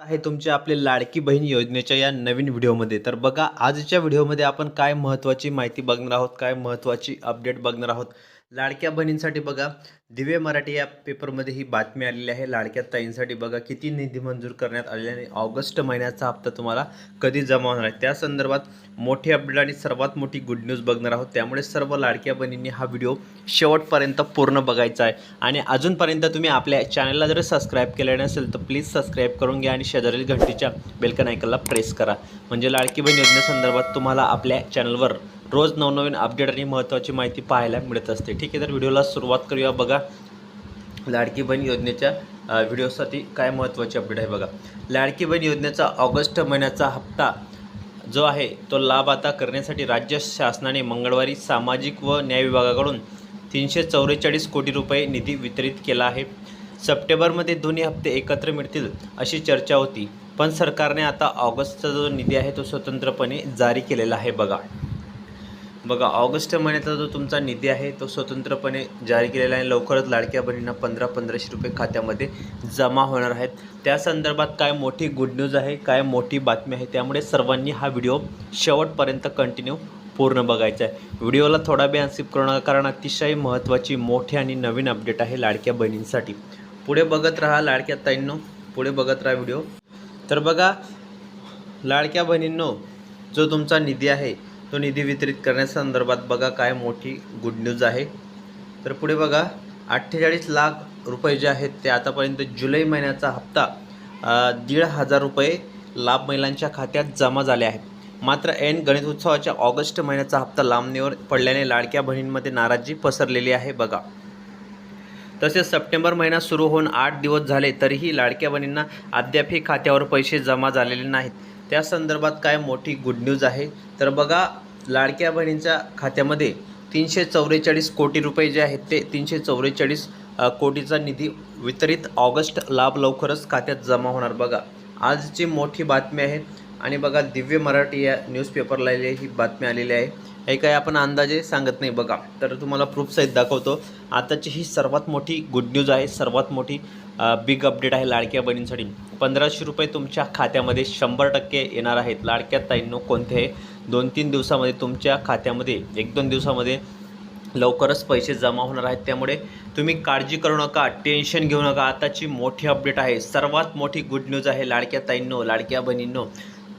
आहे तुमचे आपले लाडकी बहीण योजनेच्या या नवीन व्हिडिओमध्ये. तर बघा आजच्या व्हिडिओमध्ये आपण काय महत्त्वाची माहिती बघणार आहोत काय महत्त्वाची अपडेट बघणार आहोत. लाडक्या बहिणींसाठी बघा. दिव्य मराठी या पेपरमध्ये ही बातमी आलेली आहे. लाडक्या ताईंसाठी बघा किती निधी मंजूर करण्यात आलेला आणि ऑगस्ट महिन्याचा हप्ता तुम्हाला कधी जमा होणार आहे? त्या संदर्भात मोठी अपडेट आणि सर्वात मोठी गुड न्यूज बघणार आहोत. त्यामुळे सर्व लाडक्या बहिणींनी हा व्हिडिओ शेवटपर्यंत पूर्ण बघायचा आहे. आणि अजूनपर्यंत तुम्ही आपल्या चॅनलला जर सबस्क्राईब केलं नसेल तर प्लीज सबस्क्राईब करून घ्या आणि शेजारील घंटीच्या बेलकन आयकनला प्रेस करा. म्हणजे लाडकी बहीण योजनेसंदर्भात तुम्हाला आपल्या चॅनलवर रोज नवनवीन अपडेट आणि महत्त्वाची माहिती पाहायला मिळत असते. ठीक आहे तर व्हिडिओला सुरुवात करूया. बघा लाडकी बहीण योजनेच्या व्हिडिओसाठी काय महत्त्वाची अपडेट आहे बघा. लाडकी बहीण योजनेचा ऑगस्ट महिन्याचा हप्ता जो आहे तो लाभ आता करण्यासाठी राज्य शासनाने मंगळवारी सामाजिक व न्याय विभागाकडून तीनशे चौवेचाळीस कोटी रुपये निधी वितरित केला आहे. सप्टेंबरमध्ये दोन्ही हप्ते एकत्र मिळतील अशी चर्चा होती. पण सरकारने आता ऑगस्टचा जो निधी आहे तो स्वतंत्रपणे जारी केलेला आहे बघा. बघा ऑगस्ट महिन्याचा जो तुमचा निधी आहे तो स्वतंत्रपणे जारी केलेला आहे. लवकरच लाडक्या बहिणींना पंधरा पंधराशे रुपये खात्यामध्ये जमा होणार आहेत. त्या संदर्भात काय मोठी गुड न्यूज आहे काय मोठी बातमी आहे त्यामुळे सर्वांनी हा व्हिडिओ शेवटपर्यंत कंटिन्यू पूर्ण बघायचा आहे. व्हिडिओला थोडा वेळ स्किप करू नका कारण अतिशय महत्त्वाची मोठी आणि नवीन अपडेट आहे लाडक्या बहिणींसाठी. पुढे बघत राहा लाडक्या ताईंनो पुढे बघत राहा व्हिडिओ. तर बघा लाडक्या बहिणींनो जो तुमचा निधी आहे तो निधी वितरित करण्यासंदर्भात बघा काय मोठी गुड न्यूज आहे. तर पुढे बघा अठ्ठेचाळीस लाख रुपये जे आहेत ते आतापर्यंत जुलै महिन्याचा हप्ता दीड हजार रुपये लाभ महिलांच्या खात्यात जमा झाले आहेत. मात्र ऐन गणेश उत्सवाच्या ऑगस्ट महिन्याचा हप्ता लांबणीवर पडल्याने लाडक्या बहिणींमध्ये नाराजी पसरलेली आहे बघा. तसेच सप्टेंबर महिना सुरू होऊन आठ दिवस झाले तरीही लाडक्या बहिणींना अद्यापही खात्यावर पैसे जमा झालेले नाहीत. त्या संदर्भात काय मोठी गुड न्यूज आहे? तर बघा लाडक्या बहिणींच्या खात्यामध्ये तीनशे चौवेचाळीस कोटी रुपये जे आहेत ते तीनशे चौवेचाळीस कोटीचा निधी वितरित ऑगस्ट लाभ लवकरच खात्यात जमा होणार. बघा आजची मोठी बातमी आहे आणि बघा दिव्य मराठी या न्यूजपेपरला ही बातमी आलेली आहे. हे काही आपण अंदाजे सांगत नाही बघा तर तुम्हाला प्रूफ सहित दाखवतो. आताची ही सर्वात मोठी गुड न्यूज आहे सर्वात मोठी बिग अपडेट आहे लाडक्या बहिणींसाठी. पंधराशे रुपये तुमच्या खात्यामध्ये शंभर टक्के येणार आहेत. लाडक्या ताईंनो कोणत्याही दोन तीन दिवसामध्ये तुमच्या खात्यामध्ये एक दोन दिवसामध्ये लवकरच पैसे जमा होणार आहेत. त्यामुळे तुम्ही काळजी करू नका टेन्शन घेऊ नका. आताची मोठी अपडेट आहे. सर्वात मोठी गुड न्यूज आहे लाडक्या ताईंनो लाडक्या बहिणींनो.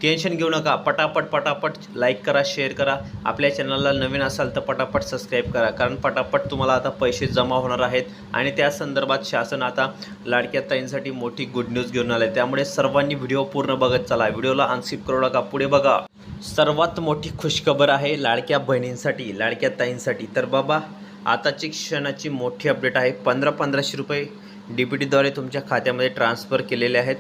टेन्शन घेऊ नका. पटापट पटापट लाईक करा शेअर करा. आपल्या चॅनलला नवीन असाल तर पटापट सबस्क्राईब करा. कारण पटापट तुम्हाला आता पैसे जमा होणार आहेत. आणि त्या संदर्भात शासन आता लाडक्या ताईंसाठी मोठी गुड न्यूज घेऊन आलं आहे त्यामुळे सर्वांनी व्हिडिओ पूर्ण बघत चला. व्हिडिओला अनस्किप करू नका. पुढे बघा. सर्वात मोठी खुशखबर आहे लाडक्या बहिणींसाठी लाडक्या ताईंसाठी. तर बाबा आताची क्षणाची मोठी अपडेट आहे. पंधरा पंधराशे रुपये डी बी टीद्वारे तुमच्या खात्यामध्ये ट्रान्स्फर केलेले आहेत.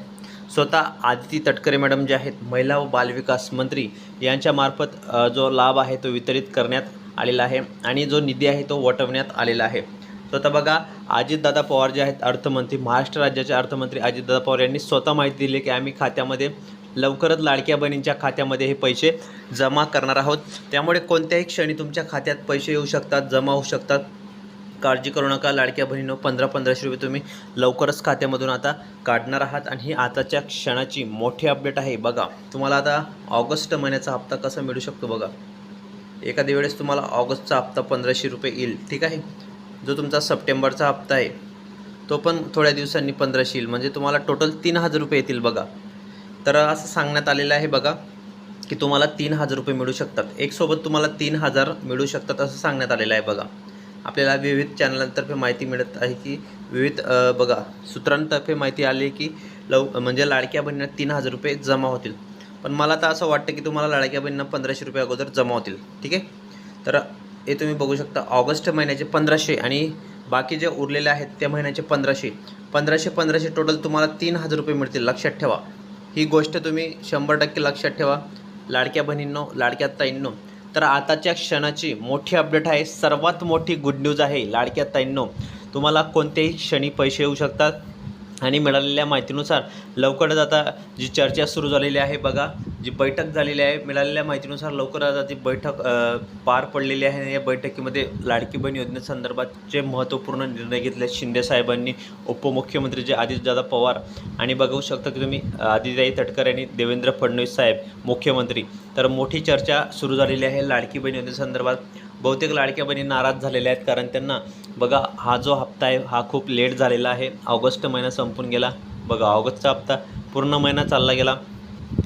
स्वतः आदिती तटकरे मॅडम जे आहेत महिला व बालविकास मंत्री यांच्यामार्फत जो लाभ आहे तो वितरित करण्यात आलेला आहे आणि जो निधी आहे तो वटवण्यात आलेला आहे. स्वतः बघा अजितदादा पवार जे आहेत अर्थमंत्री महाराष्ट्र राज्याचे अर्थमंत्री अजितदादा पवार यांनी स्वतः माहिती दिली की आम्ही खात्यामध्ये लवकरच लाडक्या बहिणींच्या खात्यामध्ये हे पैसे जमा करणार आहोत. त्यामुळे कोणत्याही क्षणी तुमच्या खात्यात पैसे येऊ शकतात जमा होऊ शकतात. काळजी करू नका लाडक्या बहिणीनं पंधरा पंधराशे रुपये तुम्ही लवकरच खात्यामधून आता काढणार आहात. आणि ही आताच्या क्षणाची मोठी अपडेट आहे. बघा तुम्हाला आता ऑगस्ट महिन्याचा हप्ता कसा मिळू शकतो बघा. एखाद्या वेळेस तुम्हाला ऑगस्टचा हप्ता पंधराशे रुपये येईल ठीक आहे? जो तुमचा सप्टेंबरचा हप्ता आहे तो पण थोड्या दिवसांनी पंधराशे येईल. म्हणजे तुम्हाला टोटल तीन हजार रुपये येतील बघा. तर असं सांगण्यात आलेलं आहे बघा की तुम्हाला तीन हजार रुपये मिळू शकतात. एकसोबत तुम्हाला तीन हजार मिळू शकतात असं सांगण्यात आलेलं आहे बघा. आपल्याला विविध चॅनलांतर्फे माहिती मिळत आहे की विविध बघा सूत्रांतर्फे माहिती आली आहे की लव म्हणजे लाडक्या बहिणींना तीन हजार रुपये जमा होतील. पण मला तर असं वाटतं की तुम्हाला लाडक्या बहिणींना पंधराशे रुपये अगोदर जमा होतील. ठीक आहे? तर हे तुम्ही बघू शकता ऑगस्ट महिन्याचे पंधराशे आणि बाकी जे उरलेले आहेत त्या महिन्याचे पंधराशे. पंधराशे पंधराशे टोटल तुम्हाला तीन हजार रुपये मिळतील लक्षात ठेवा. ही गोष्ट तुम्ही शंभर टक्के लक्षात ठेवा. लाडक्या बहिणींनो लाडक्या ताईंनो. तर आताच्या क्षणाची मोठी अपडेट आहे. सर्वात मोठी गुड न्यूज आहे लाडक्या ताईंनो. तुम्हाला कोणत्याही क्षणी पैसे येऊ शकतात. आणि मिळालेल्या माहितीनुसार लवकरच आता जी चर्चा सुरू झालेली आहे बघा. जी बैठक झालेली आहे मिळालेल्या माहितीनुसार लवकरच ती बैठक पार पडलेली आहे आणि या बैठकीमध्ये लाडकी बहीण योजनेसंदर्भातचे महत्त्वपूर्ण निर्णय घेतले. शिंदे साहेबांनी उपमुख्यमंत्री जे आदित्यदादा पवार आणि बघू शकता की तुम्ही आदित्याई तटकर यांनी देवेंद्र फडणवीस साहेब मुख्यमंत्री. तर मोठी चर्चा सुरू झालेली आहे लाडकी बहीण योजनेसंदर्भात बहुतेक लाडक्या बहिणी नाराज झालेल्या आहेत कारण त्यांना बघा हा जो हप्ता आहे हा खूप लेट झालेला आहे. ऑगस्ट महिना संपून गेला. बघा ऑगस्टचा हप्ता पूर्ण महिना चालला गेला.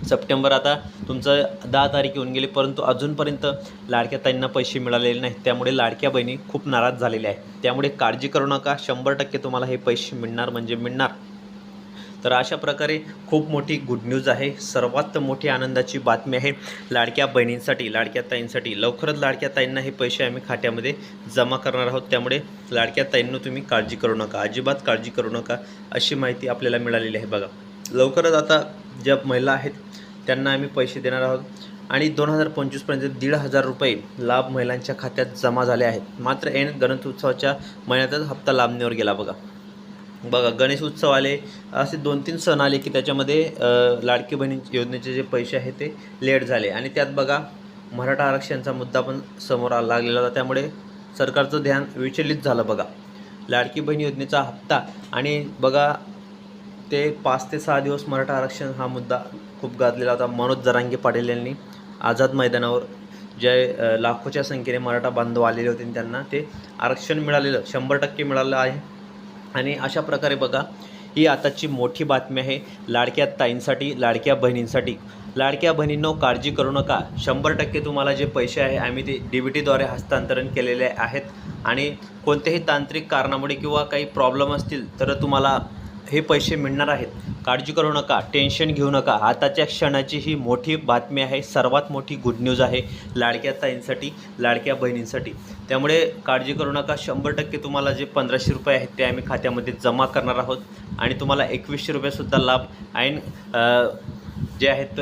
सप्टेंबर आता तुमचं दहा तारीख येऊन गेली परंतु अजूनपर्यंत लाडक्या ताईंना पैसे मिळालेले नाहीत. त्यामुळे लाडक्या बहिणी खूप नाराज झालेल्या आहेत. त्यामुळे काळजी करू नका शंभर टक्के तुम्हाला हे पैसे मिळणार म्हणजे मिळणार. तर अशा प्रकारे खूप मोठी गुड न्यूज आहे. सर्वात मोठी आनंदाची बातमी आहे लाडक्या बहिणींसाठी लाडक्या ताईंसाठी. लवकरच लाडक्या ताईंना हे पैसे आम्ही खात्यामध्ये जमा करणार आहोत. त्यामुळे लाडक्या ताईंना तुम्ही काळजी करू नका अजिबात काळजी करू नका अशी माहिती आपल्याला मिळालेली आहे बघा. लवकरच आता ज्या महिला आहेत त्यांना आम्ही पैसे देणार आहोत. आणि दोन हजार पंचवीसपर्यंत दीड हजार रुपये लाभ महिलांच्या खात्यात जमा झाले आहेत. मात्र ऐन गणेश उत्सवाच्या महिन्यातच हप्ता लांबणीवर गेला बघा. बघा गणेश उत्सव आले असे दोन तीन सण आले की त्याच्यामध्ये लाडकी बहिणी योजनेचे जे पैसे आहे ते लेट झाले. आणि त्यात बघा मराठा आरक्षणाचा मुद्दा पण समोर आ- लागलेला होता. त्यामुळे सरकारचं ध्यान विचलित झालं बघा. लाडकी बहीण योजनेचा हप्ता आणि बघा ते पाच ते सहा दिवस मराठा आरक्षण हा मुद्दा खूप गाजलेला होता. मनोज जरांगे पाटील यांनी आझाद मैदानावर जे लाखोच्या संख्येने मराठा बांधव आलेले होते त्यांना ते आरक्षण मिळालेलं शंभर टक्के मिळालं आहे. आणि अशा प्रकारे बघा ही आताची मोठी बातमी आहे लाडक्या ताईंसाठी लाडक्या बहिणींसाठी. लाडक्या बहिणींनो काळजी करू नका. शंभर टक्के तुम्हाला जे पैसे आहे आम्ही ते डी बी टीद्वारे हस्तांतरण केलेले आहेत. आणि कोणत्याही तांत्रिक कारणामुळे किंवा काही प्रॉब्लेम असतील तर तुम्हाला हे पैसे मिळणार आहेत. काळजी करू नका टेन्शन घेऊ नका. आताच्या क्षणाची ही मोठी बातमी आहे. सर्वात मोठी गुड न्यूज आहे लाडक्या ताईंसाठी लाडक्या बहिणींसाठी. त्यामुळे काळजी करू नका. शंभर टक्के तुम्हाला जे पंधराशे रुपये आहेत ते आम्ही खात्यामध्ये जमा करणार आहोत. आणि तुम्हाला एकवीसशे रुपयेसुद्धा लाभ ऐन जे आहेत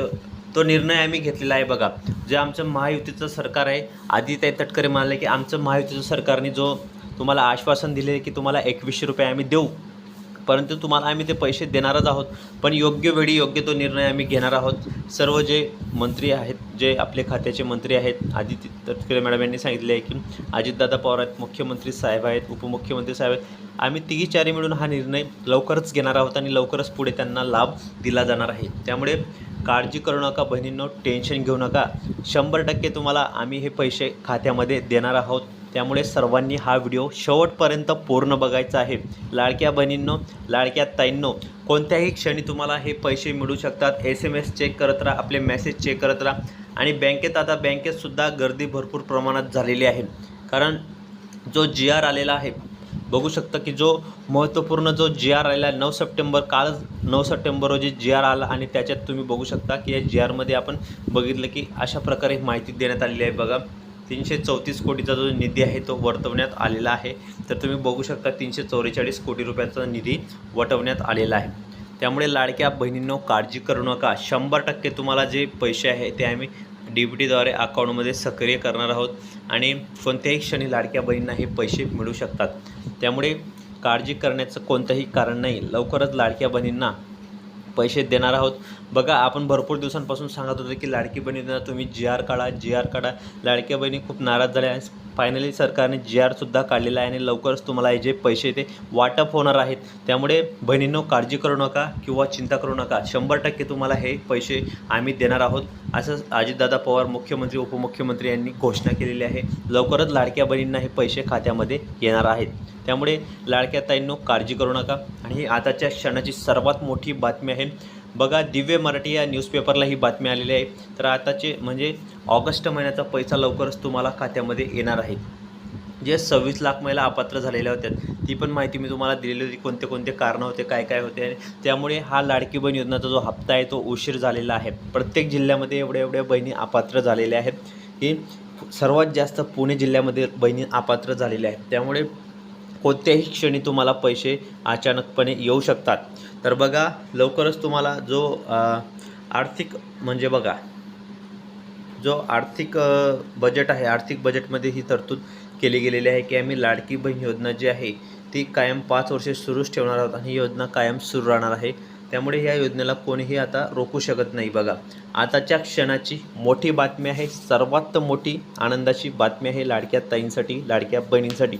तो निर्णय आम्ही घेतलेला आहे बघा. जे आमचं महायुतीचं सरकार आहे आदित्य तटकरे म्हणाले की आमचं महायुतीचं सरकारने जो तुम्हाला आश्वासन दिले की तुम्हाला एकवीसशे रुपये आम्ही देऊ. परंतु तुम्हाला आम्ही ते पैसे देणारच आहोत. पण योग्य वेळी योग्य तो निर्णय आम्ही घेणार आहोत. सर्व जे मंत्री आहेत जे आपले खात्याचे मंत्री आहेत आदित्य तटकरे मॅडम यांनी सांगितले आहे की अजितदादा पवार आहेत मुख्यमंत्री साहेब आहेत उपमुख्यमंत्री साहेब आहेत. आम्ही तिघी चारी मिळून हा निर्णय लवकरच घेणार आहोत आणि लवकरच पुढे त्यांना लाभ दिला जाणार आहे. त्यामुळे काळजी करू नका बहिणींनो टेन्शन घेऊ नका. शंभर टक्के तुम्हाला आम्ही हे पैसे खात्यामध्ये देणार आहोत. त्यामुळे सर्वांनी हा व्हिडिओ शेवटपर्यंत पूर्ण बघायचा आहे. लाडक्या बहिणींनो लाडक्या ताईंनो कोणत्याही क्षणी तुम्हाला हे पैसे मिळू शकतात. एस एम एस चेक करत राहा आपले मेसेज चेक करत राहा. आणि बँकेत आता बँकेतसुद्धा गर्दी भरपूर प्रमाणात झालेली आहे. कारण जो जी आर आलेला आहे बघू शकता की जो महत्त्वपूर्ण जो जी आर आलेला आहे नऊ सप्टेंबर काल नऊ सप्टेंबर रोजी जी आर आला आणि त्याच्यात तुम्ही बघू शकता की या जी आरमध्ये आपण बघितलं की अशा प्रकारे माहिती देण्यात आलेली आहे. बघा तीनशे चौतीस कोटीचा जो निधी आहे तो वर्तवण्यात आलेला आहे. तर तुम्ही बघू शकता तीनशे चौवेचाळीस कोटी रुपयाचा निधी वटवण्यात आलेला आहे. त्यामुळे लाडक्या बहिणींनो काळजी करू नका. शंभर टक्के तुम्हाला जे पैसे आहे ते आम्ही डी बी टीद्वारे अकाउंटमध्ये सक्रिय करणार आहोत आणि कोणत्याही क्षणी लाडक्या बहिणींना हे पैसे मिळू शकतात. त्यामुळे काळजी करण्याचं कोणतंही कारण नाही. लवकरच लाडक्या बहिणींना पैसे देणार आहोत. बघा आपण भरपूर दिवसांपासून सांगत होतो की लाडकी बहिणींना तुम्ही जी आर काढा जी आर काढा. लाडक्या बहिणी खूप नाराज झाल्या आणि फायनली सरकारने जी आरसुद्धा काढलेला आहे आणि लवकरच तुम्हाला हे जे पैसे ते वाटप होणार आहेत त्यामुळे बहिणींनो काळजी करू नका किंवा चिंता करू नका. शंभर टक्के तुम्हाला हे पैसे आम्ही देणार आहोत. असं अजितदादा पवार मुख्यमंत्री उपमुख्यमंत्री यांनी घोषणा केलेली आहे. लवकरच लाडक्या बहिणींना हे पैसे खात्यामध्ये येणार आहेत. त्यामुळे लाडक्या ताईंनो काळजी करू नका. आणि ही आताच्या क्षणाची सर्वात मोठी बातमी आहे. बघा दिव्य मराठी या न्यूजपेपरला ही बातमी आलेली आहे. तर आताचे म्हणजे ऑगस्ट महिन्याचा पैसा लवकरच तुम्हाला खात्यामध्ये येणार आहे. जे सव्वीस लाख महिला अपात्र झालेल्या होत्या ती पण माहिती मी तुम्हाला दिलेली होती. कोणते कोणते कारणं होते काय काय होते आणि त्यामुळे हा लाडकी बहीण योजनाचा जो हप्ता आहे तो उशीर झालेला आहे. प्रत्येक जिल्ह्यामध्ये एवढ्या एवढ्या बहिणी अपात्र झालेल्या आहेत. की सर्वात जास्त पुणे जिल्ह्यामध्ये बहिणी अपात्र झालेल्या आहेत. त्यामुळे कोणत्याही क्षणी तुम्हाला पैसे अचानकपणे येऊ शकतात. तर बघा लवकरच तुम्हाला जो आर्थिक म्हणजे बघा जो आर्थिक बजेट आहे आर्थिक बजेटमध्ये ही तरतूद केली गेलेली आहे की आम्ही लाडकी बहीण योजना जी आहे ती कायम पाच वर्षे सुरूच ठेवणार आहोत आणि ही योजना कायम सुरू राहणार आहे. त्यामुळे या योजनेला कोणीही आता रोखू शकत नाही बघा. आताच्या क्षणाची मोठी बातमी आहे सर्वात मोठी आनंदाची बातमी आहे लाडक्या ताईंसाठी लाडक्या बहिणींसाठी.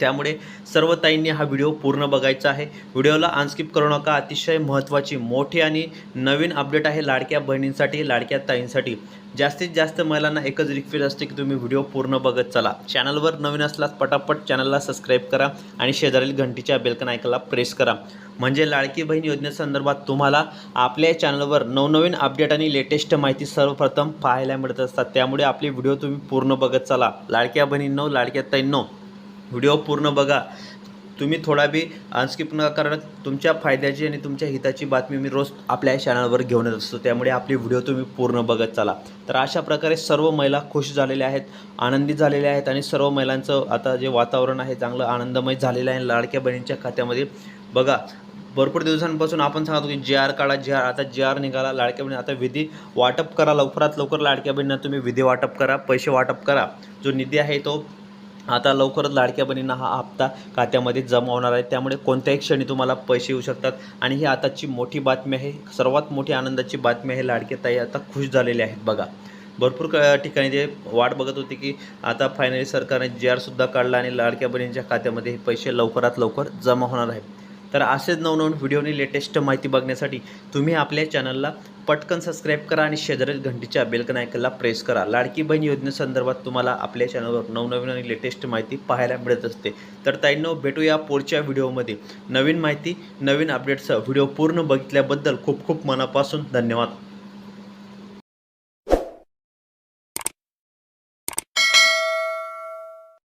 त्यामुळे सर्व ताईंनी हा व्हिडिओ पूर्ण बघायचा आहे. व्हिडिओला अनस्किप करू नका. अतिशय महत्त्वाची मोठी आणि नवीन अपडेट आहे लाडक्या बहिणींसाठी लाडक्या ताईंसाठी. जास्तीत जास्त महिलांना एकच रिक्वेस्ट असते की तुम्ही व्हिडिओ पूर्ण बघत चला. चॅनलवर नवीन असलास पटापट चॅनलला सबस्क्राईब करा आणि शेजारील घंटीच्या बेलकन ऐकायला प्रेस करा. म्हणजे लाडकी बहीण योजनेसंदर्भात तुम्हाला आपल्या चॅनलवर नवनवीन अपडेट आणि लेटेस्ट माहिती सर्वप्रथम पाहायला मिळत असतात. त्यामुळे आपले व्हिडिओ तुम्ही पूर्ण बघत चला. लाडक्या बहिणींनो लाडक्या ताईंनो व्हिडिओ पूर्ण बघा. तुम्ही थोडा बी अनस्किप न कारण तुमच्या फायद्याची आणि तुमच्या हिताची बातमी मी रोज आपल्या चॅनलवर घेऊन येत असतो. त्यामुळे आपली व्हिडिओ तुम्ही पूर्ण बघत चला. तर अशा प्रकारे सर्व महिला खुश झालेल्या आहेत आनंदित झालेल्या आहेत आणि सर्व महिलांचं आता जे वातावरण आहे चांगलं आनंदमय झालेलं आहे. लाडक्या बहिणींच्या खात्यामध्ये बघा. भरपूर दिवसांपासून आपण सांगतो की जे आर काढा जे आर आता जे आर निघाला. लाडक्या बहिणी आता विधी वाटप करा. लवकरात लवकर लाडक्या बहिणींना तुम्ही विधी वाटप करा पैसे वाटप करा. जो निधी आहे तो आता लवकरच लाडक्या बहिणींना हा हप्ता खात्यामध्ये जमा होणार आहे. त्यामुळे कोणत्याही क्षणी तुम्हाला पैसे येऊ शकतात. आणि ही आताची मोठी बातमी आहे. सर्वात मोठी आनंदाची बातमी आहे लाडके ताई आता खुश झालेले आहेत. बघा भरपूर क ठिकाणी ते वाट बघत होते की आता फायनली सरकारने जी आरसुद्धा काढला आणि लाडक्या बहिणींच्या खात्यामध्ये हे पैसे लवकरात लवकर जमा होणार आहेत. तर असेच नवनवीन व्हिडिओनी लेटेस्ट माहिती बघण्यासाठी तुम्ही आपल्या चॅनलला पटकन सबस्क्राईब करा आणि शेजारील घंटीच्या बेलकन ऐकायला प्रेस करा. लाडकी बहीण योजनेसंदर्भात तुम्हाला आपल्या चॅनलवर नवनवीन आणि लेटेस्ट माहिती पाहायला मिळत असते. तर ताईंनो भेटूया पुढच्या व्हिडिओमध्ये नवीन माहिती नवीन अपडेट्सचा व्हिडिओ पूर्ण बघितल्याबद्दल खूप खूप मनापासून धन्यवाद.